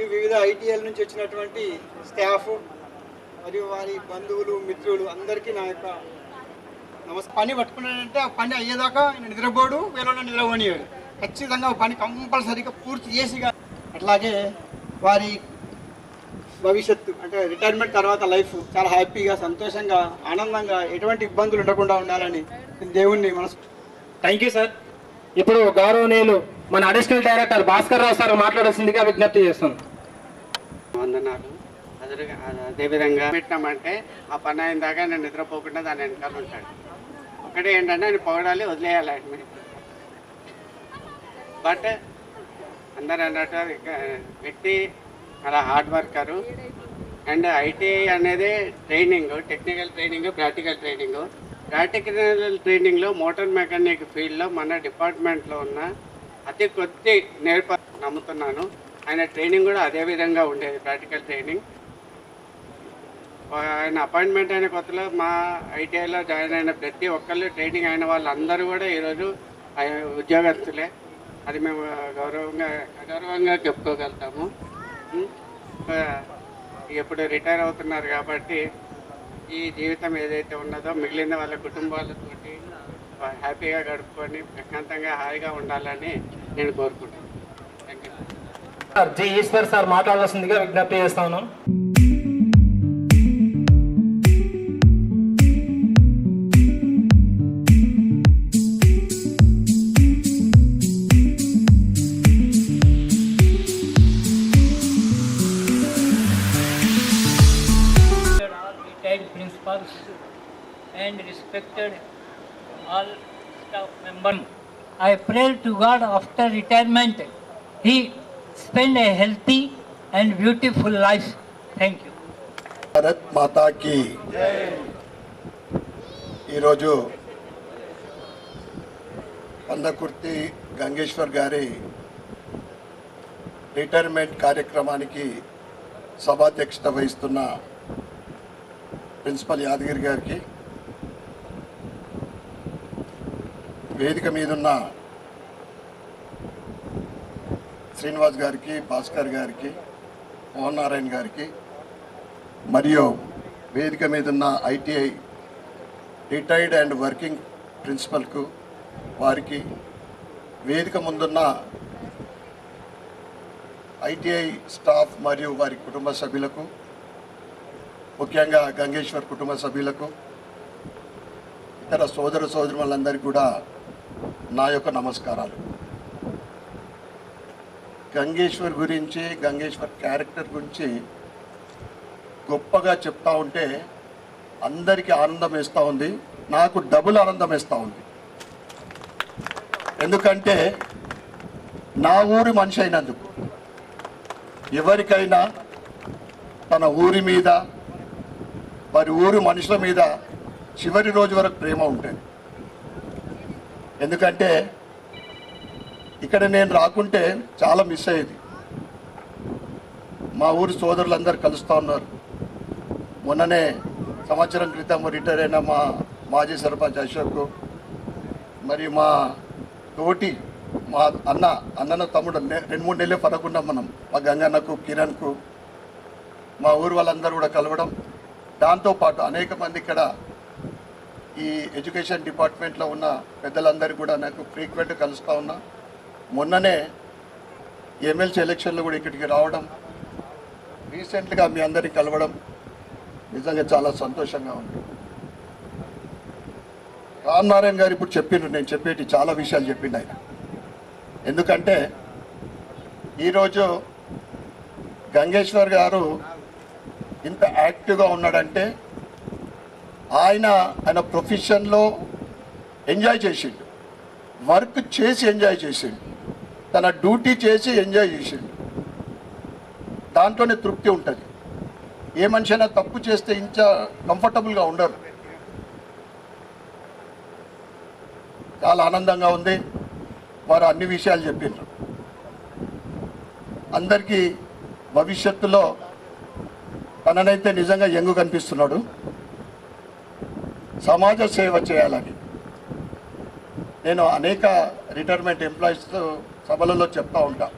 మరియు వివిధ ఐటీఎల్ నుంచి వచ్చినటువంటి స్టాఫ్ మరియు వారి బంధువులు మిత్రులు అందరికీ నా యొక్క నమస్కారం. పని పట్టుకున్నాడంటే ఆ పని అయ్యేదాకా నిద్రపోడు వేరే నిద్రపోనివాడు ఖచ్చితంగా పని కంపల్సరీగా పూర్తి చేసిగా అట్లాగే వారి భవిష్యత్తు అంటే రిటైర్మెంట్ తర్వాత లైఫ్ చాలా హ్యాపీగా సంతోషంగా ఆనందంగా ఎటువంటి ఇబ్బందులు ఉండకుండా ఉండాలని దేవుణ్ణి మనసు థ్యాంక్ యూ సార్ ఇప్పుడు గౌరవనీయులు మన additional director Bhaskar Rao sir మాట్లాడాల్సిందిగా విజ్ఞప్తి చేస్తున్నాను వందనాలు. అదే అదేవిధంగా పెట్టినామంటే ఆ పని అయిన దాకా నేను నిద్రపోకుండా దాని వెనకాల ఉంటాడు ఒకటి ఏంటంటే నేను పొగడాలి వదిలేయాలి ఆయన బట్ అందరు అన్నట్టు వ్యక్తి చాలా హార్డ్ వర్కరు. అండ్ ఐటీఐ అనేది training technical training practical training. Practical ట్రైనింగ్లో మోటార్ మెకానిక్ ఫీల్డ్లో మన డిపార్ట్మెంట్లో ఉన్న అతి కొద్ది నేర్ప నమ్ముతున్నాను. ఆయన ట్రైనింగ్ కూడా అదే విధంగా ఉండేది ప్రాక్టికల్ ట్రైనింగ్. ఆయన అపాయింట్మెంట్ అయిన కొత్తలో మా ఐటీఐలో జాయిన్ అయిన ప్రతి ఒక్కళ్ళు ట్రైనింగ్ అయిన వాళ్ళందరూ కూడా ఈరోజు ఆయన ఉద్యోగస్తులే. అది మేము గౌరవంగా గౌరవంగా చెప్పుకోగలుగుతాము. ఎప్పుడు రిటైర్ అవుతున్నారు కాబట్టి ఈ జీవితం ఏదైతే ఉన్నదో మిగిలిన వాళ్ళ కుటుంబాలతోటి హ్యాపీగా గడుపుకొని ప్రశాంతంగా హాయిగా ఉండాలని నేను కోరుకుంటున్నాను. సార్ జి ఈశ్వర్ సార్ మాట్లాడాల్సిందిగా విజ్ఞప్తి చేస్తా ఉన్నాం all retired principals and respected all staff members. I pray to God after retirement he spend a healthy and beautiful life. Thank you. Bharat మాతాకి ఈరోజు పందకుర్తి గంగేశ్వర్ గారి రిటైర్మెంట్ కార్యక్రమానికి సభాధ్యక్షత వహిస్తున్న ప్రిన్సిపల్ యాదగిరి గారికి వేదిక మీదున్న శ్రీనివాస్ గారికి భాస్కర్ గారికి మోహన్ నారాయణ గారికి మరియు వేదిక మీద ఉన్న ఐటీఐ రిటైర్డ్ అండ్ వర్కింగ్ ప్రిన్సిపల్కు వారికి వేదిక ముందున్న ఐటీఐ స్టాఫ్ మరియు వారి కుటుంబ సభ్యులకు ముఖ్యంగా గంగేశ్వర్ కుటుంబ సభ్యులకు ఇతర సోదర సోదరులందరికీ కూడా నా యొక్క నమస్కారాలు. గంగేశ్వర్ గురించి గంగేశ్వర్ క్యారెక్టర్ గురించి గొప్పగా చెప్తా ఉంటే అందరికీ ఆనందం వేస్తూ ఉంది. నాకు డబుల్ ఆనందం వేస్తూ ఉంది. ఎందుకంటే నా ఊరి మనిషి అయినందుకు ఎవరికైనా తన ఊరి మీద వారి ఊరి మనుషుల మీద చివరి రోజు వరకు ప్రేమ ఉంటుంది ఎందుకంటే ఇక్కడ నేను రాకుంటే చాలా మిస్ అయ్యేది. మా ఊరి సోదరులందరూ కలుస్తూ ఉన్నారు. మొన్ననే సంవత్సరం క్రితం రిటైర్ అయిన మా మాజీ సర్పంచ్ అశోక్ మరి మా తోటి మా అన్న అన్నన తమ్ముడు రెండు మూడు నెలలే పడకుండా మనం మా గంగన్నకు కిరణ్కు మా ఊరు వాళ్ళందరూ కూడా కలవడం. దాంతోపాటు అనేక మంది ఇక్కడ ఈ ఎడ్యుకేషన్ డిపార్ట్మెంట్లో ఉన్న పెద్దలందరూ కూడా నాకు ఫ్రీక్వెంట్ కలుస్తూ ఉన్నా. మొన్ననే ఎమ్మెల్సీ ఎలక్షన్లో కూడా ఇక్కడికి రావడం రీసెంట్గా మీ అందరికి కలవడం నిజంగా చాలా సంతోషంగా ఉంది. రామనారాయణ గారు ఇప్పుడు చెప్పిండ్రు నేను చెప్పేటి చాలా విషయాలు చెప్పిండు ఆయన. ఎందుకంటే ఈరోజు గంగేశ్వర్ గారు ఇంత యాక్టివ్గా ఉన్నాడంటే ఆయన ఆయన ప్రొఫెషన్లో ఎంజాయ్ చేసిండు వర్క్ చేసి ఎంజాయ్ చేసిండు. తన డ్యూటీ చేసి ఎంజాయ్ చేసిండు. దాంట్లోనే తృప్తి ఉంటుంది. ఏ మనిషి అయినా తప్పు చేస్తే ఇంత కంఫర్టబుల్గా ఉండరు. చాలా ఆనందంగా ఉంది. వారు అన్ని విషయాలు చెప్పిండ్రు అందరికీ భవిష్యత్తులో తననైతే నిజంగా ఎంగు కనిపిస్తున్నాడు. సమాజ సేవ చేయాలని. నేను అనేక రిటైర్మెంట్ ఎంప్లాయీస్ సభలలో చెప్తా ఉంటా.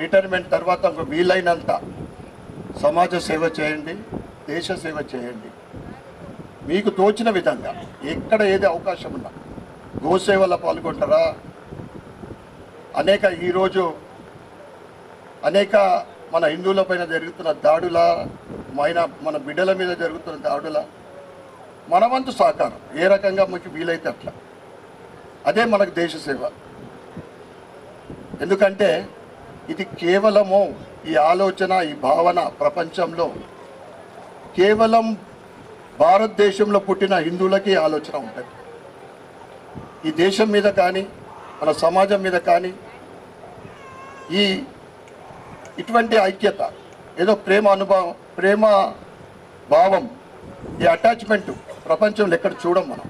రిటైర్మెంట్ తర్వాత ఒక వీలైనంత సమాజ సేవ చేయండి దేశ సేవ చేయండి. మీకు తోచిన విధంగా ఎక్కడ ఏది అవకాశం ఉన్నా గోసేవలో పాల్గొంటారా? అనేక ఈరోజు అనేక మన హిందువుల పైన జరుగుతున్న దాడుల మన మన బిడ్డల మీద జరుగుతున్న దాడుల మనవంతు సహకారం ఏ రకంగా మీకు వీలైతే అట్లా. అదే మనకు దేశ సేవ. ఎందుకంటే ఇది కేవలము ఈ ఆలోచన ఈ భావన ప్రపంచంలో కేవలం భారతదేశంలో పుట్టిన హిందువులకి ఆలోచన ఉంటుంది. ఈ దేశం మీద కానీ మన సమాజం మీద కానీ ఈ ఇటువంటి ఐక్యత ఏదో ప్రేమ అనుభవం ప్రేమ భావం ఈ అటాచ్మెంట్ ప్రపంచంలో ఎక్కడ చూడం మనం.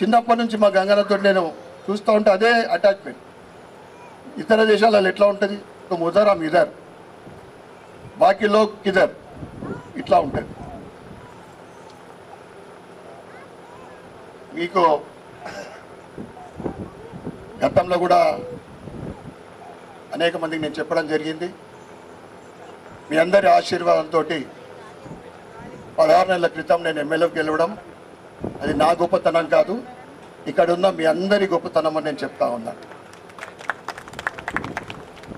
చిన్నప్పటి నుంచి మా గంగన్నతో నేను చూస్తూ ఉంటే అదే అటాచ్మెంట్ ఇతర దేశాలలో ఎట్లా ఉంటుంది? ఒక ముదర్ ఆమ్ ఇదర్ బాకీ లోక్ కిదర్ ఇట్లా ఉంటుంది. మీకు గతంలో కూడా అనేక మందికి నేను చెప్పడం జరిగింది. మీ అందరి ఆశీర్వాదంతో పదహారు నెలల క్రితం నేను ఎమ్మెల్యేకి వెళ్ళడం అది నా గొప్పతనం కాదు. ఇక్కడ ఉన్న మీ అందరి గొప్పతనం అని నేను చెప్తా ఉన్నాను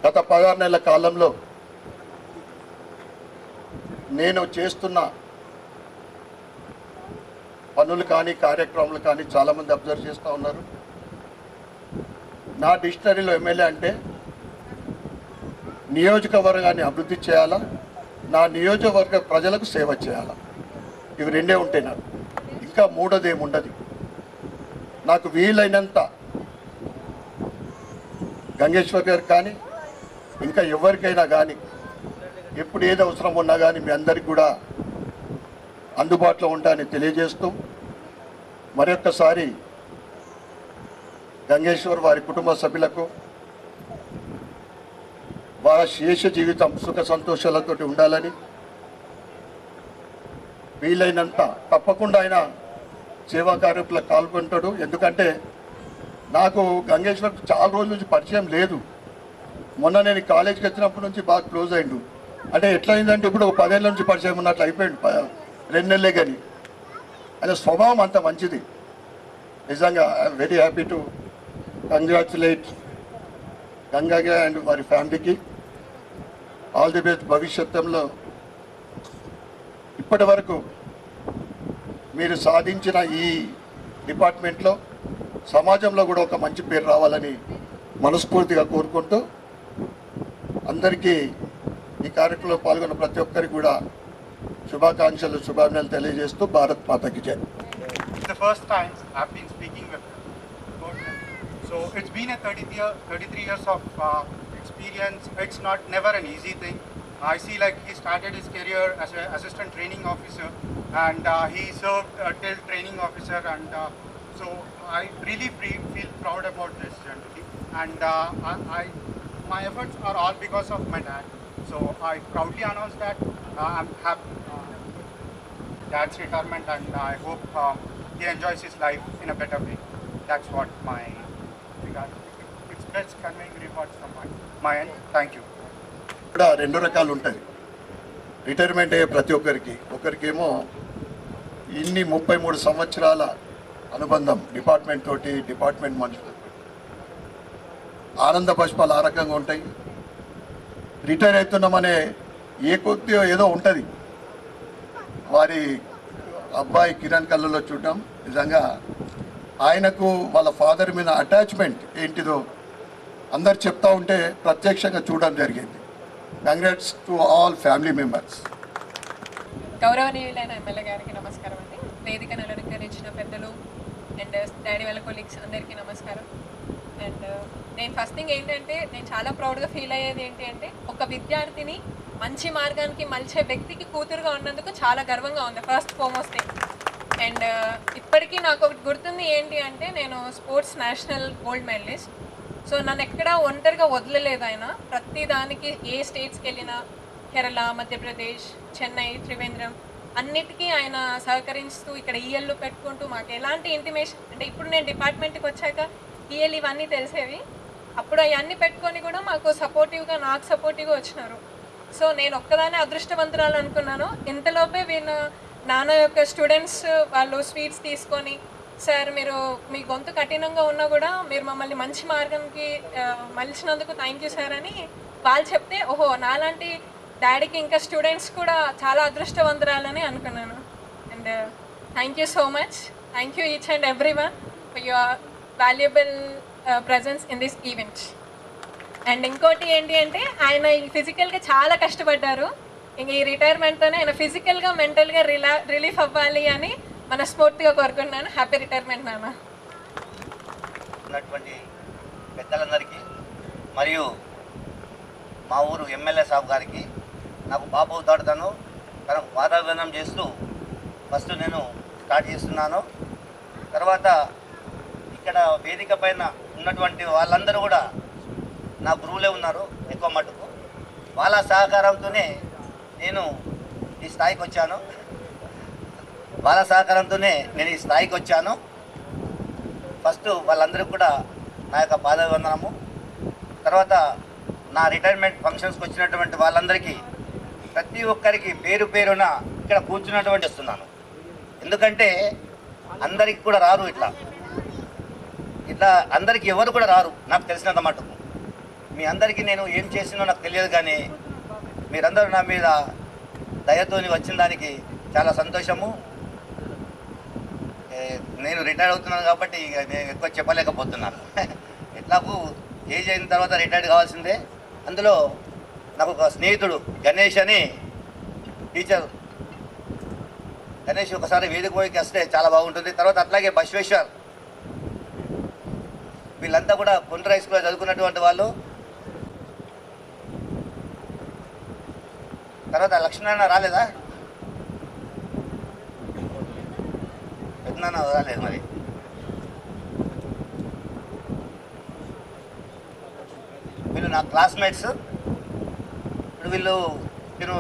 గత పదహారు నెలల కాలంలో నేను చేస్తున్న పనులు కానీ కార్యక్రమాలు కానీ చాలామంది అబ్జర్వ్ చేస్తూ ఉన్నారు. నా డిక్షనరీలో ఎమ్మెల్యే అంటే నియోజకవర్గాన్ని అభివృద్ధి చేయాలా? నా నియోజకవర్గ ప్రజలకు సేవ చేయాలా? ఇవి రెండే ఉంటాయి నాకు. ఇంకా మూడోది నాకు వీలైనంత గంగేశ్వర్ గారు కానీ ఇంకా ఎవరికైనా కానీ ఎప్పుడు ఏది అవసరం ఉన్నా కానీ మీ అందరికి కూడా అందుబాటులో ఉంటానని తెలియజేస్తూ మరొక్కసారి గంగేశ్వర్ వారి కుటుంబ సభ్యులకు వారి శేష జీవితం సుఖ సంతోషాలతో ఉండాలని వీలైనంత తప్పకుండా ఆయన సేవా కార్యక్రమంలో పాల్గొంటాడు ఎందుకంటే నాకు గంగేశ్వర్ చాలా రోజుల నుంచి పరిచయం లేదు. మొన్న నేను కాలేజీకి వచ్చినప్పటి నుంచి బాగా క్లోజ్ అయిండు. అంటే ఎట్లయిందంటే ఇప్పుడు ఒక పదేళ్ళ నుంచి పరిచయం ఉన్నట్లు అయిపోయింది రెండు నెలలే కానీ అదే స్వభావం అంత మంచిది. నిజంగా I'm very happy to congratulate గంగాగా and వారి ఫ్యామిలీకి. ఆల్ ది బెస్ట్ భవిష్యత్తులో ఇప్పటి వరకు మీరు సాధించిన ఈ డిపార్ట్మెంట్లో సమాజంలో కూడా ఒక మంచి పేరు రావాలని మనస్ఫూర్తిగా కోరుకుంటూ అందరికీ ఈ కార్యక్రమంలో పాల్గొన్న ప్రతి ఒక్కరికి కూడా శుభాకాంక్షలు శుభాభినలు తెలియజేస్తూ భారత్ మాతకి జై. So it's been a 30 year, 33 years of uh, experience, it's not never an easy thing. I see like he started his career as an assistant training officer and uh, he served uh, till training officer and uh, so I really feel, feel proud about this generally and uh, I, I my efforts are all because of my dad. So I proudly announce that uh, I'm happy. Uh, dad's retirement and I hope um, he enjoys his life in a better way. That's what my regard. It's best conveying rewards from my, my end. Thank you. కూడా రెండు రకాలు ఉంటుంది retirement అయ్యే ప్రతి ఒక్కరికి. ఒకరికేమో ఇన్ని ముప్పై మూడు సంవత్సరాల అనుబంధం డిపార్ట్మెంట్ తోటి డిపార్ట్మెంట్ మనుషులతో. ఆనంద పుష్పాలు ఆ రకంగా ఉంటాయి. రిటైర్ అవుతున్నామనే ఏ కొద్ది ఏదో ఉంటుంది. వారి అబ్బాయి కిరణ్ కళ్ళలో చూడటం నిజంగా ఆయనకు వాళ్ళ ఫాదర్ మీద అటాచ్మెంట్ ఏంటిదో అందరు చెప్తా ఉంటే ప్రత్యక్షంగా చూడడం జరిగింది. Congrats to all family members గౌరవనీయులైన ఎమ్మెల్యే గారికి నమస్కారం అండి. వేదికను అలంకరించిన పెద్దలు అండ్ డాడీ uh, వాళ్ళ కొలీగ్స్ అందరికీ నమస్కారం. అండ్ uh, నేను ఫస్ట్ థింగ్ ఏంటంటే నేను చాలా ప్రౌడ్గా ఫీల్ అయ్యేది ఏంటి అంటే ఒక విద్యార్థిని మంచి మార్గానికి మలిచే వ్యక్తికి కూతురుగా ఉన్నందుకు చాలా గర్వంగా ఉంది ఫస్ట్ ఫోమోస్ థింగ్ అండ్ ఇప్పటికీ నాకు ఒకటి గుర్తుంది ఏంటి అంటే నేను sports national gold medalist so నన్ను ఎక్కడా ఒంటరిగా వదలలేదు ఆయన. ప్రతి దానికి ఏ స్టేట్స్కి వెళ్ళినా కేరళ మధ్యప్రదేశ్ చెన్నై త్రివేంద్రం అన్నిటికీ ఆయన సహకరిస్తూ ఇక్కడ ఈఎల్లు పెట్టుకుంటూ మాకు ఎలాంటి ఇంటిమేషన్ అంటే ఇప్పుడు నేను డిపార్ట్మెంట్కి వచ్చాక ఈఎల్ ఇవన్నీ తెలిసేవి. అప్పుడు అవన్నీ పెట్టుకొని కూడా మాకు సపోర్టివ్గా నాకు సపోర్టివ్గా వచ్చినారు. సో నేను ఒక్కదానే అదృష్టవంతురాలు అనుకున్నాను. ఇంతలోపే వీళ్ళ నాన్న యొక్క స్టూడెంట్స్ వాళ్ళు స్వీట్స్ తీసుకొని సార్ మీరు మీ గొంతు కఠినంగా ఉన్నా కూడా మీరు మమ్మల్ని మంచి మార్గంకి మలిచినందుకు థ్యాంక్ యూ సార్ అని వాళ్ళు చెప్తే ఓహో నాలాంటి డాడీకి ఇంకా స్టూడెంట్స్ కూడా చాలా అదృష్టవంతురాలని అనుకున్నాను. And thank you so much thank you each and every one for your valuable presence in this event and ఇంకోటి ఏంటి అంటే ఆయన ఫిజికల్గా చాలా కష్టపడ్డారు. ఇంక ఈ రిటైర్మెంట్తోనే ఆయన ఫిజికల్గా మెంటల్గా రిలా రిలీఫ్ అవ్వాలి అని మనస్ఫూర్తిగా కోరుకుంటున్నాను. హ్యాపీ రిటైర్మెంట్ నాన్న. ఉన్నటువంటి పెద్దలందరికీ మరియు మా ఊరు ఎమ్మెల్యే సాబ్ గారికి నాకు బాబు అవుతాడు తను తనకు పాదాభివందనం చేస్తూ ఫస్ట్ నేను స్టార్ట్ చేస్తున్నాను. తర్వాత ఇక్కడ వేదిక పైన ఉన్నటువంటి వాళ్ళందరూ కూడా నా గురువులే ఉన్నారు ఎక్కువ మటుకు. వాళ్ళ సహకారంతోనే నేను ఈ స్థాయికి వచ్చాను. వాళ్ళ సహకారంతోనే నేను ఈ స్థాయికి వచ్చాను. ఫస్ట్ వాళ్ళందరికీ కూడా నా యొక్క పాదవందనము. తర్వాత నా రిటైర్మెంట్ ఫంక్షన్స్కి వచ్చినటువంటి వాళ్ళందరికీ ప్రతి ఒక్కరికి పేరు పేరున ఇక్కడ కూర్చున్నటువంటి వస్తున్నాను. ఎందుకంటే అందరికి కూడా రారు ఇట్లా. ఇట్లా అందరికి ఎవరు కూడా రారు నాకు తెలిసినంత మటుకు. మీ అందరికీ నేను ఏం చేసినో నాకు తెలియదు కానీ మీరందరూ నా మీద దయతోని వచ్చిన దానికి చాలా సంతోషము. నేను రిటైర్ అవుతున్నాను కాబట్టి ఇక నేను ఎక్కువ చెప్పలేకపోతున్నాను. ఎట్లాగూ ఏజ్ అయిన తర్వాత రిటైర్డ్ కావాల్సిందే. అందులో నాకు ఒక స్నేహితుడు గణేష్ అని టీచర్ గణేష్ ఒకసారి వేదిక పోయికి వస్తే చాలా బాగుంటుంది. తర్వాత అట్లాగే బశ్వేశ్వర్ వీళ్ళంతా కూడా కొండ్ర హై స్కూల్లో చదువుకున్నటువంటి వాళ్ళు. తర్వాత లక్ష్మణ రాలేదా? పెద్దనాన్న రాలేదు మరి వీళ్ళు నా క్లాస్మేట్స్ ఇప్పుడు వీళ్ళు నేను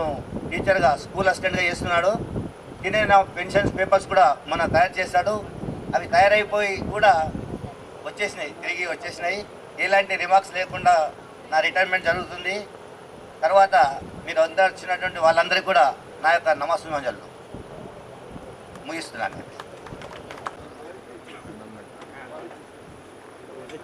టీచర్గా స్కూల్ అసిస్టెంట్గా చేస్తున్నాడు. తినే నా పెన్షన్స్ పేపర్స్ కూడా మన తయారు చేస్తాడు అవి తయారైపోయి కూడా వచ్చేసినాయి తిరిగి వచ్చేసినాయి. ఎలాంటి రిమార్క్స్ లేకుండా నా రిటైర్మెంట్ జరుగుతుంది. తర్వాత మీరు అందరు వచ్చినటువంటి వాళ్ళందరికీ కూడా నా యొక్క నమస్సుమంజలు ముగిస్తున్నాను.